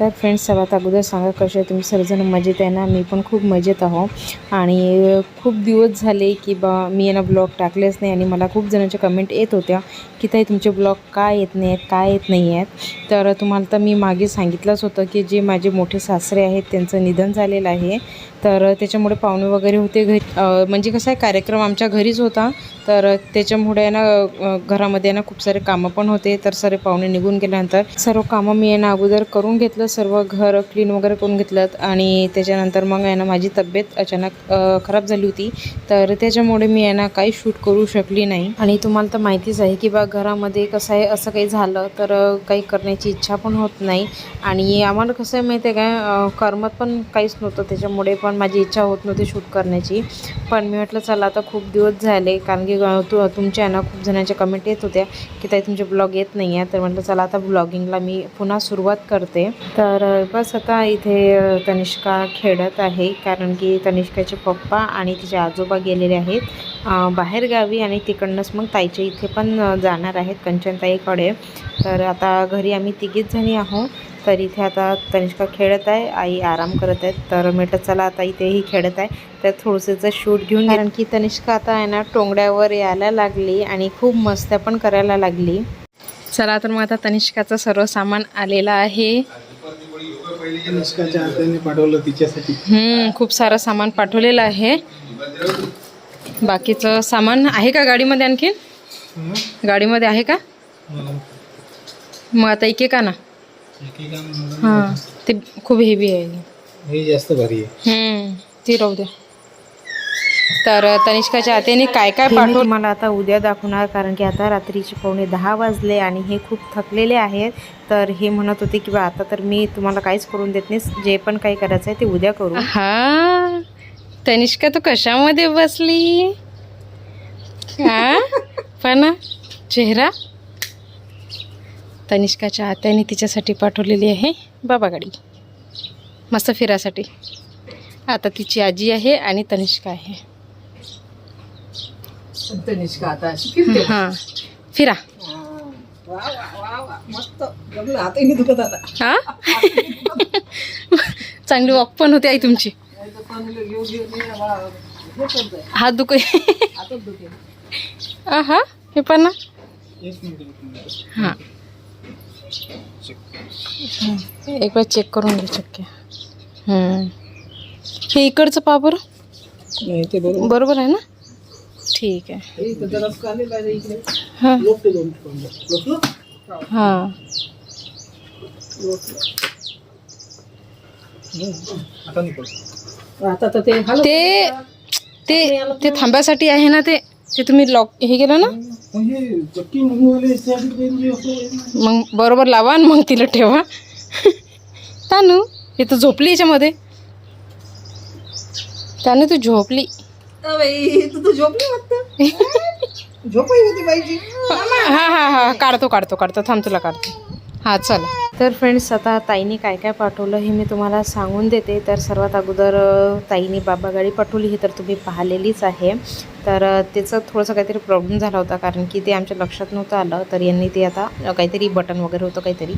काय फ्रेंड्स सर्वात अगोदर सांगा कसे आहे तुम्ही सर्वजण मजेत आहे ना? मी पण खूप मजेत आहो. आणि खूप दिवस झाले की बा मी यांना ब्लॉग टाकलेच नाही आणि मला खूप जणांच्या कमेंट येत होत्या की ताई तुमचे ब्लॉग का येत नाही आहेत काय येत नाही आहेत तर तुम्हाला तर मी मागे सांगितलंच होतं की जे माझे मोठे सासरे आहेत त्यांचं निधन झालेलं आहे. तर त्याच्यामुळे पाहुणे वगैरे होते घरी. म्हणजे कसं आहे कार्यक्रम आमच्या घरीच होता. तर त्याच्यामुळे ना घरामध्ये आहे ना खूप सारे कामं पण होते. तर सारे पाहुणे निघून गेल्यानंतर सर्व कामं मी यांना अगोदर करून घेतलं. सर्व घर क्लीन वगैरे करून घेतलं आणि त्याच्यानंतर मग आहे ना माझी तब्येत अचानक खराब झाली होती. तर त्याच्यामुळे मी आहे ना काही शूट करू शकली नाही. आणि तुम्हाला तर माहितीच आहे की बा घरामध्ये कसं आहे असं काही झालं तर काही करण्याची इच्छा पण होत नाही. आणि आम्हाला कसं आहे माहिती आहे काय करमत पण काहीच नव्हतं. त्याच्यामुळे पण माझी इच्छा होत नव्हती शूट करण्याची. पण मी म्हटलं चला आता खूप दिवस झाले. कारण की तु तुमच्या ना खूप जणांच्या कमेंट येत होत्या की ताई तुमचे ब्लॉग येत नाही आहे तर म्हटलं चला आता ब्लॉगिंगला मी पुन्हा सुरुवात करते. तर बस आता इथे तनिष्का खेळत आहे. कारण की तनिष्काचे पप्पा आणि तिचे आजोबा गेलेले आहेत. अ, बाहेरगावी आणि तिकडनंच मग ताईच्या इथे पण जाणार आहेत कंचनताईकडे तर आता घरी आम्ही तिघीच जणी आहोत. तर इथे आता तनिष्का खेळत आहे. आई आराम करत आहेत. तर म्हटलं चला आता इथेही खेळत आहे. तर थोडंसं शूट घेऊन कारण की तनिष्का आता आहे ना टोंगड्यावर यायला लागली आणि खूप मस्त्या पण करायला लागली. चला तर मग आता तनिष्काचं सर्व सामान आलेलं आहे. अनुष्काच्या हाताने पाठवलं तिच्यासाठी. हम्म, खूप सारं सामान पाठवलेलं आहे. बाकीचं सामान आहे का गाडीमध्ये आणखीन? गाडीमध्ये आहे का? मग आता इके का ना हां ते खूप हेवी आहे. हे जास्त भारी आहे. हम्म, ती राहू द्या. तर तनिष्काच्या हातेने काय काय पाठवलं? मला आता उद्या दाखवणार कारण की आता रात्रीचे पावणे दहा वाजले आणि हे खूप थकलेले आहेत. तर हे म्हणत होते की बा आता तर मी तुम्हाला काहीच करून देत नाही जे पण काही करायचं आहे ते उद्या करू. हा? तनिष्का तू कशामध्ये बसली? हा? पण चेहरा? तनिष्काच्या आत्याने तिच्यासाठी पाठवलेली आहे बाबा गाडी. मस्त फिरासाठी. आता तिची आजी आहे आणि तनिष्का आहे. आता हां. फिरा. वा वा वा वा मस्त जमलं हातही दुखत आता हा? चांगली वॉक पण होते आई तुमची. हे. हात दुख हा हे पण ना. हां. एक वेळ चेक करून घे चक्के हम्म. हे इकडचं पा बरं. नाही ते बरोबर. बरोबर आहे ना? ठीक आहे. हे हां? हां. आता तर ते ते ते ते थांब्यासाठी आहे ना ते ते तुम्ही लॉक हे केलं ना? मग बरोबर लावा आणि मग तिला ठेवा. तानू हे तर झोपली याच्यामध्ये. तानू तू झोपली. बाई? तू तर झोपली वाटतं. झोपही होती पाहिजे हा हा हा काढतो काढतो काढतो. थांब तुला काढतो. हा चला. तर फ्रेंड्स आता ताईने काय काय पाठवलं हे मी तुम्हाला सांगून देते. तर सर्वात अगोदर ताईने बाबा गाडी पाठवली हे तर तुम्ही पाहिलेलीच आहे. तर त्याचं थोडंसं काहीतरी प्रॉब्लेम झाला होता कारण की ते आमच्या लक्षात नव्हतं आलं. तर यांनी ते आता काहीतरी बटन वगैरे होतं काहीतरी.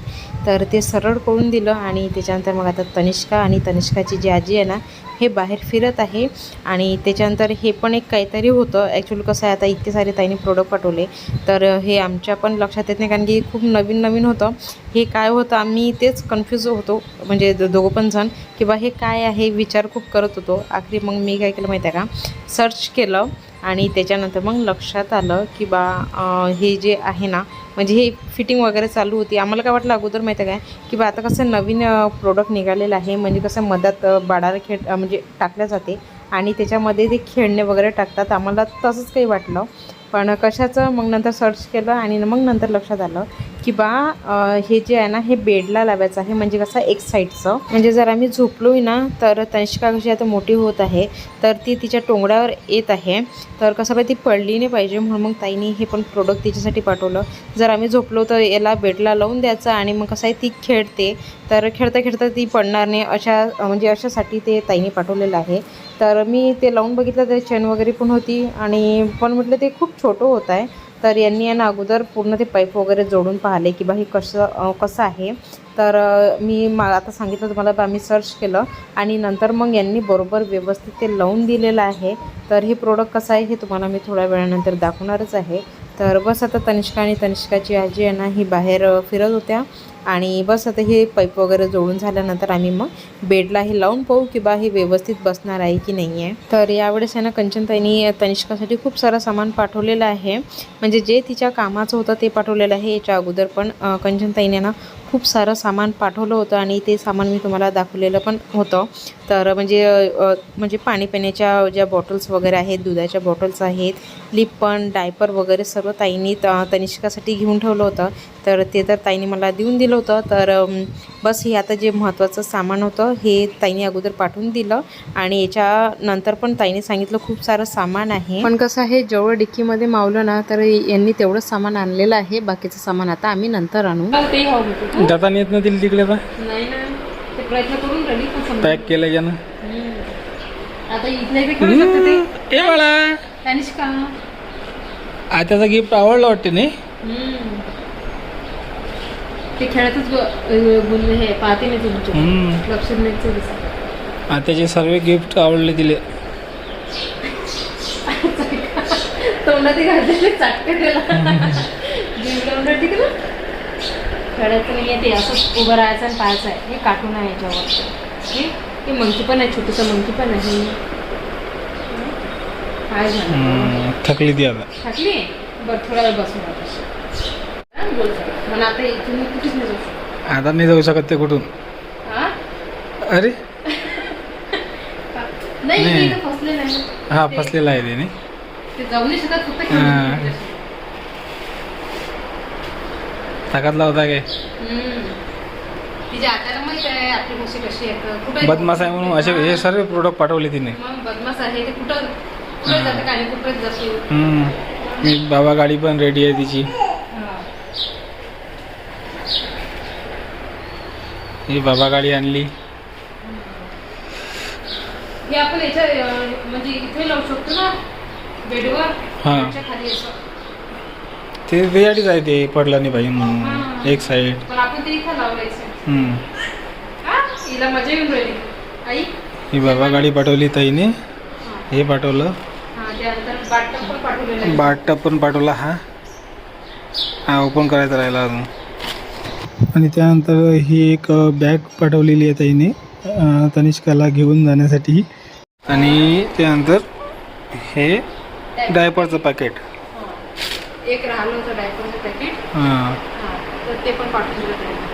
तर ते सरळ करून दिलं आणि त्याच्यानंतर मग आता तनिष्का आणि तनिष्काची जी आजी आहे ना हे बाहेर फिरत आहे आणि त्याच्यानंतर हे पण एक काहीतरी होतं. ॲक्च्युली कसं आहे आता इतके सारे ताईने प्रोडक्ट पाठवले. तर हे आमच्या पण लक्षात येत नाही कारण की खूप नवीन नवीन होतं. हे काय होतं आम्ही तेच कन्फ्यूज होतो. म्हणजे दोघं पण जण की बा हे काय आहे विचार खूप करत होतो. आखरी मग मी काय केलं माहिती आहे का? सर्च केलं. आणि त्याच्यानंतर मग लक्षात आलं की बा हे जे आहे ना म्हणजे हे फिटिंग वगैरे चालू होती. आम्हाला काय वाटलं अगोदर माहिती आहे काय? की बा आता कसं नवीन प्रोडक्ट निघालेलं आहे. म्हणजे कसं मधात बाळाला खेळ म्हणजे टाकल्या जाते. आणि त्याच्यामध्ये ते खेळणे वगैरे टाकतात आम्हाला तसंच काही वाटलं. पण कशाचं? मग नंतर सर्च केलं आणि मग नंतर लक्षात आलं की बा हे जे आहे ना हे बेडला लावायचं आहे. म्हणजे कसं एक साईडचं म्हणजे जर आम्ही झोपलोय ना तर तनिष्का कशी आता मोठी होत आहे. तर ती तिच्या टोंगड्यावर येत आहे. तर कसं पाहिजे ती पडली नाही पाहिजे म्हणून मग ताईने हे पण प्रोडक्ट तिच्यासाठी पाठवलं. जर आम्ही झोपलो तर याला बेडला लावून द्यायचं आणि मग कसं आहे ती खेळते. तर खेळता खेळता ती पडणार नाही. अशा म्हणजे अशासाठी ते ताईने पाठवलेलं आहे. तर मी ते लावून बघितलं ते चेन वगैरे पण होती आणि पण म्हटलं ते खूप छोटं होत आहे. तर यांनी यांना अगोदर पूर्ण ते पाईप वगैरे जोडून पाहिले की बा हे कसं कसं आहे. तर मी मा आता सांगितलं तुम्हाला बा मी सर्च केलं आणि नंतर मग यांनी बरोबर व्यवस्थित ते लावून दिलेलं आहे. तर हे प्रोडक्ट कसं आहे हे तुम्हाला मी थोड्या वेळानंतर दाखवणारच आहे. तर बस आता तनिष्का आणि तनिष्काची आजी आहे ना ही बाहेर फिरत होत्या. आणि बस आता हे पाईप वगैरे जोडून झाल्यानंतर आम्ही मग बेडला हे लावून पाहू की बा हे व्यवस्थित बसणार आहे की नाही आहे तर यावेळेस आहे ना कंचनताईनी तनिष्कासाठी खूप सारं सामान पाठवलेलं आहे. म्हणजे जे तिच्या कामाचं होतं ते पाठवलेलं आहे. याच्या अगोदर पण कंचनताईने ना खूप सारं सामान पाठवलं होतं आणि ते सामान मी तुम्हाला दाखवलेलं पण होतं. तर म्हणजे म्हणजे पाणी पिण्याच्या ज्या बॉटल्स वगैरे आहेत दुधाच्या बॉटल्स आहेत लिप पण डायपर वगैरे सर्व ताईंनी त तनिष्कासाठी घेऊन ठेवलं होतं. तर ते तर ताईंनी मला देऊन दिलं होतं. तर बस हे आता जे महत्त्वाचं सामान होतं हे ताईंनी अगोदर पाठवून दिलं. आणि याच्यानंतर पण ताईंनी सांगितलं खूप सारं सामान आहे. पण कसं आहे जेवढं डिक्कीमध्ये मावलं ना तर यांनी तेवढंच सामान आणलेलं आहे. बाकीचं सामान आता आम्ही नंतर आणू. ते हवं होतं जाता येत नव्हतील तिकडे नाही. प्रयत्न करून राहिली पण समजा पॅक केलं ज्यानं आता इथल्या इथे खेळू शकते ते? ए बाळा. तनिष्का आत्याचा गिफ्ट आवडलं वाटते नाही? हम्म. ते खेळतच ब- गुण हे पाहते तुमचे. हम्म. दिसत आत्याचे सर्व गिफ्ट आवडले तिले. तोंडात घातलेले चाटके त्याला. जीव ठीक ना? खेळायचं नाही ते असं उभं राहायचं आणि पाहायचं आहे. हे कार्टून आहे याच्यावर. हे मंकी पण आहे छोटंसं मंकी पण आहे. काय झालं? थकली ती आता. टाकली बरं थोडा वेळ बसून आता बोल मला आता मी कुठेच नाही जाऊ शकत. आता नाही जाऊ शकत ते कुठून? हा? अरे? नाही नाही. मी नाही हा फसलेला आहे त्याने ते जाऊ नाही शकत फक्त ताकातला होता काय? तिच्या माहीत आहे आपली भाषा कशी आहे. तर कुठे बदमाश आहे म्हणून असे हे सर्व प्रोडक्ट पाठवले तिने. मग बदमाश आहे ते कुठं कुठे जाते काय कुठेच जाते? हम्म. मी बाबा गाडी पण रेडी आहे तिची. हा. बाबा गाडी आणली. हे आपण याच्या अं, म्हणजे इथे लावू शकतो ना? बेडवर? हा. खाली असं. ते त्यासाठीच आहे ते पडलं नाही पाहिजे म्हणून. एक साईड पण आपण ते इथं लावलायचं हम्म. हा? हिला मजा येऊन राहिली. आई? ही बाबा गाडी पाठवली ताईने. हा. पाठवलं. हा त्यानंतर बाटप पण पाठवलेलं आहे. बाटप पण पाठवला हा. हा ओपन करायचा राहिला अजून. आणि त्यानंतर ही एक बॅग पाठवलेली आहे ताईने अं, तनिष्काला घेऊन जाण्यासाठी. आणि त्यानंतर हे डायपरचं पॅकेट. एक राहिलं होतं डायपरचं पॅकेट हां हा तर ते पण पाठवून दिलं त्यांनी.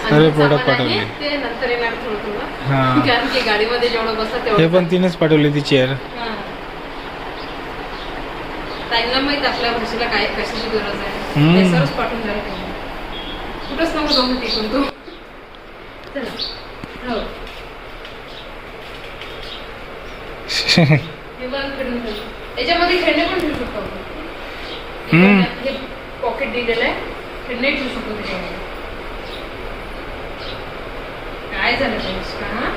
सर्व आणि product सामान आहे, पाठवले. ते नंतर येणार थोडं थोडं हां कारण की गाडीमध्ये जेवढं बसतं तेवढं हे पण तिनेच पाठवली ती चेअर हा. त्यांना माहीत आपल्या भाषेला काय कशाची गरज आहे हम्म. ते सर्वच पाठवून द्यायला कुठंच नको जाऊ तू चला. हो हे फिरून. याच्यामध्ये खेळणे पण ठेवू शकतो आपण. हे पॉकेट दिलेलं आहे. खेळणे ठेवू शकतो त्याच्यामध्ये काय झालं तनिष्का, हा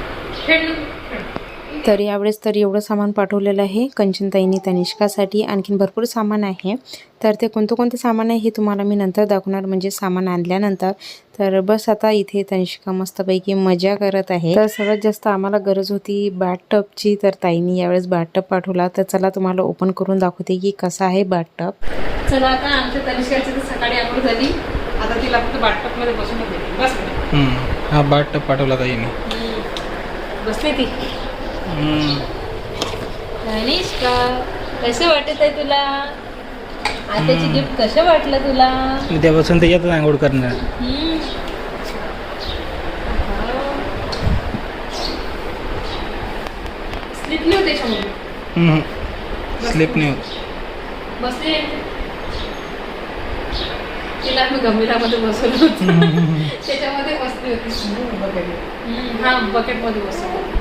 तर यावेळेस तर एवढं सामान पाठवलेलं आहे कंचनताईंनी तनिष्कासाठी आणखीन भरपूर सामान आहे. तर ते कोणतं कोणतं सामान आहे हे तुम्हाला मी नंतर दाखवणार. म्हणजे सामान आणल्यानंतर. तर बस आता इथे तनिष्का मस्तपैकी मजा करत आहे. तर सगळ्यात जास्त आम्हाला गरज होती बॅटटपची तर ताईंनी यावेळेस बॅटटप पाठवला. तर चला तुम्हाला ओपन करून दाखवते की कसा आहे बॅटटप चला आता आमच्या तनिष्काची तर सकाळी आंघोळ झाली. आता तिला फक्त बाटपमध्ये बसून बस. हा बाटप पाठवला ताईने. बसली ती. हम्म. तनिष्का कसं वाटत आहे तुला? आत्याची गिफ्ट कसं वाटलं तुला? उद्यापासून त्याच्यातच आंघोळ करणार. स्लिप नाही होते त्याच्यामध्ये. स्लिप नाही होत बसले तिला मी गंभीरामध्ये बसवलं होतं. त्याच्यामध्ये बसली होती. हा बकेटमध्ये बसवलं. होतं.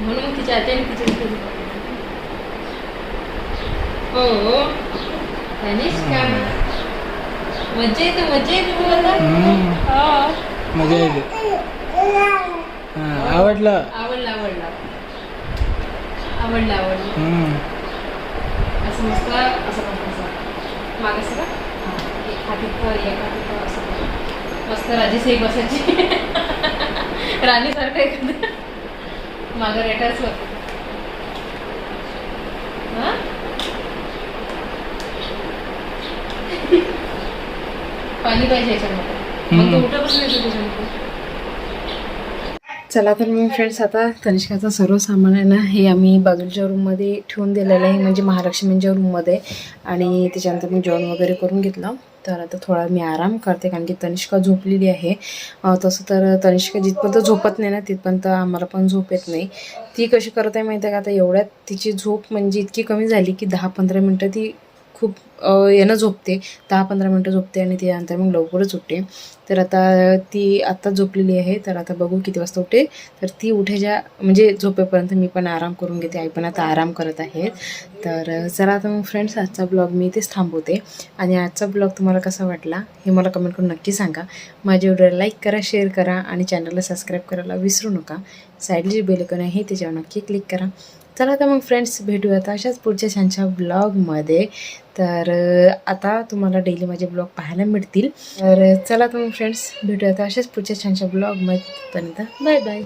म्हणून मग तिच्या आत्याने इथे दिलं. हो हो. तनिष्का मजा येते मजा येते. हो. मजा येते. हा, आवडलं? आवडलं आवडलं. आवडलं आवडलं. हम्म. असं मस्त असं बसायचं मागे सगळं एक हात इथं एक हात इथं असं. मस्त राजेशाही बसायची. राणीसारखं एखादं होतं हां? पाणी पाहिजे याच्यामध्ये. मग तो त्याच्यामध्ये चला तर मग फ्रेंड्स आता तनिष्काचं सर्व सामान आहे ना हे आम्ही बाजूच्या रूममध्ये ठेवून दिलेलं आहे म्हणजे महालक्ष्मींच्या रूममध्ये आणि त्याच्यानंतर मी जेवण वगैरे करून घेतलं. तर आता थोडा मी आराम करते कारण की तनिष्का झोपलेली आहे. तसं तर तनिष्का जिथपर्यंत झोपत नाही ना तिथपर्यंत आम्हाला पण झोप येत नाही. ती कशी करत आहे माहिती आहे का? आता एवढ्यात तिची झोप म्हणजे इतकी कमी झाली की दहा पंधरा मिनटं ती खूप यानं झोपते. दहा पंधरा मिनटं झोपते आणि त्यानंतर मग लवकरच उठते. तर आता ती आत्ता झोपलेली आहे. तर आता बघू किती वाजता उठे तर ती उठायच्या म्हणजे झोपेपर्यंत मी पण आराम करून घेते. आई पण आता आराम करत आहेत. तर चला आता मग फ्रेंड्स आजचा ब्लॉग मी इथेच थांबवते. आणि आजचा ब्लॉग तुम्हाला कसा वाटला हे मला कमेंट करून नक्की सांगा. माझ्या व्हिडिओला लाईक करा शेअर करा आणि चॅनलला सबस्क्राईब करायला विसरू नका. साईडला जे बेलकन आहे त्याच्यावर नक्की क्लिक करा. चला आता मग फ्रेंड्स भेटूयात अशाच पुढच्या छानशा ब्लॉगमध्ये तर आता तुम्हाला डेली माझे ब्लॉग पाहायला मिळतील. तर चला तर मग फ्रेंड्स भेटूयात अशाच पुढच्या छानशा ब्लॉगमध्ये पर्यंत बाय बाय